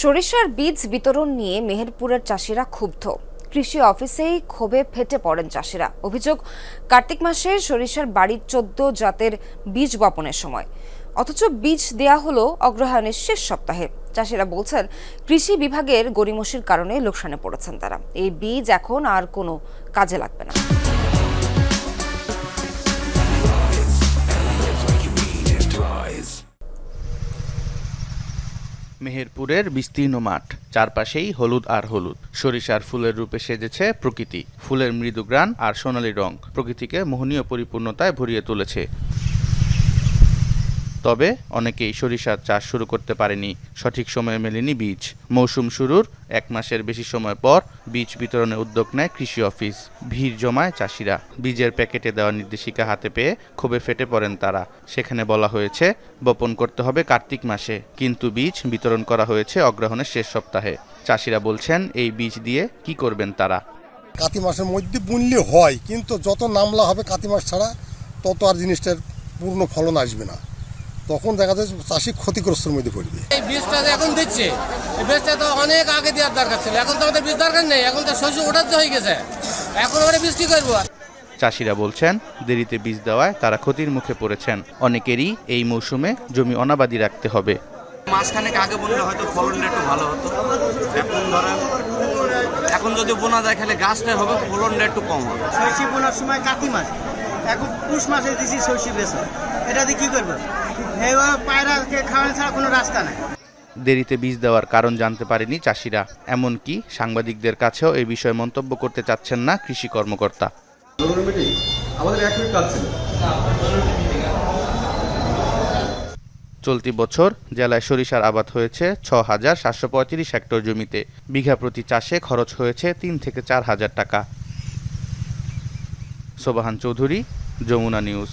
সরিষার বীজ বিতরণ নিয়ে মেহেরপুরের চাষিরা ক্ষুব্ধ। কৃষি অফিসেই ক্ষোভে ফেটে পড়েন চাষিরা। অভিযোগ, কার্তিক মাসে সরিষার বাড়ির চোদ্দ জাতের বীজ বপনের সময়। অথচ বীজ দেয়া হলো অগ্রহায়ণের শেষ সপ্তাহে। চাষিরা বলছেন, কৃষি বিভাগের গড়িমসির কারণে লোকসানে পড়েছেন তারা। এই বীজ এখন আর কোনো কাজে লাগবে না। মেহেরপুরের বিস্তীর্ণ মাঠ। চারপাশেই হলুদ আর হলুদ। সরিষার ফুলের রূপে সেজেছে প্রকৃতি। ফুলের মৃদু গ্রান আর সোনালি রং। প্রকৃতিকে মোহনীয় পরিপূর্ণতায় ভরিয়ে তুলেছে। তবে অনেকেই সরিষার চাষ শুরু করতে পারেনি। সঠিক সময়ে মেলেনি বীজ। মৌসুম শুরুর এক মাসের বেশি সময় পর বীজ বিতরণের উদ্যোগ নেয় কৃষি অফিস। ভিড় জমায় চাষিরা। বীজের প্যাকেটে দেওয়া নির্দেশিকা হাতে পেয়ে ক্ষোভে ফেটে পড়েন তারা। সেখানে বলা হয়েছে, বপন করতে হবে কার্তিক মাসে, কিন্তু বীজ বিতরণ করা হয়েছে অগ্রহণের শেষ সপ্তাহে। চাষিরা বলছেন, এই বীজ দিয়ে কি করবেন তারা? কাতি মাসের মধ্যে বুনলে হয়, কিন্তু যত নামলা হবে কাতি মাস ছাড়া, তত আর জিনিসটার পূর্ণ ফলন আসবে না। তখন দেখা যাচ্ছে চাষি ক্ষতিগ্রস্তের মধ্যে পড়বে এই বীজটা যে এখন দিচ্ছে এই বীজটা তো অনেক আগে দেওয়ার দরকার ছিল। এখন তো আমাদের বীজ দরকার নেই এখন তো শস্য ওঠাতে হয়ে গেছে। এখন আমরা বীজ কি করব? চাষিরা বলছেন দেরিতে বীজ দেওয়ায় তারা ক্ষতির মুখে পড়েছেন। অনেকেরই এই মৌসুমে জমি অনাবাদি রাখতে হবে। মাঝখানে আগে বললে হয়তো ফলনটা একটু ভালো হতো। এখন ধরেন এখন যদি বোনা যায় খেলে গাছটা হবে ফলনটা একটু কম হবে। শস্য বোনার সময় কাতি মাস এখন পুষ মাসে দিছি শস্য বেচা। এটা দিয়ে কি করব? এইভাবে পায়রাকে খাওয়ানো ছাড়া কোনো রাস্তা নাই। দেরিতে বীজ দেওয়ার কারণ জানতে পারেনি চাষিরা। এমনকি সাংবাদিকদের কাছেও এই বিষয়ে মন্তব্য করতে চাচ্ছেন না কৃষি কর্মকর্তা। আমাদের এক কাজ ছিল। চলতি বছর জেলায় সরিষার আবাদ হয়েছে ছ হাজার সাতশো পঁয়ত্রিশ হেক্টর জমিতে। বিঘা প্রতি চাষে খরচ হয়েছে তিন থেকে চার হাজার টাকা। সোবাহান চৌধুরী যমুনা নিউজ।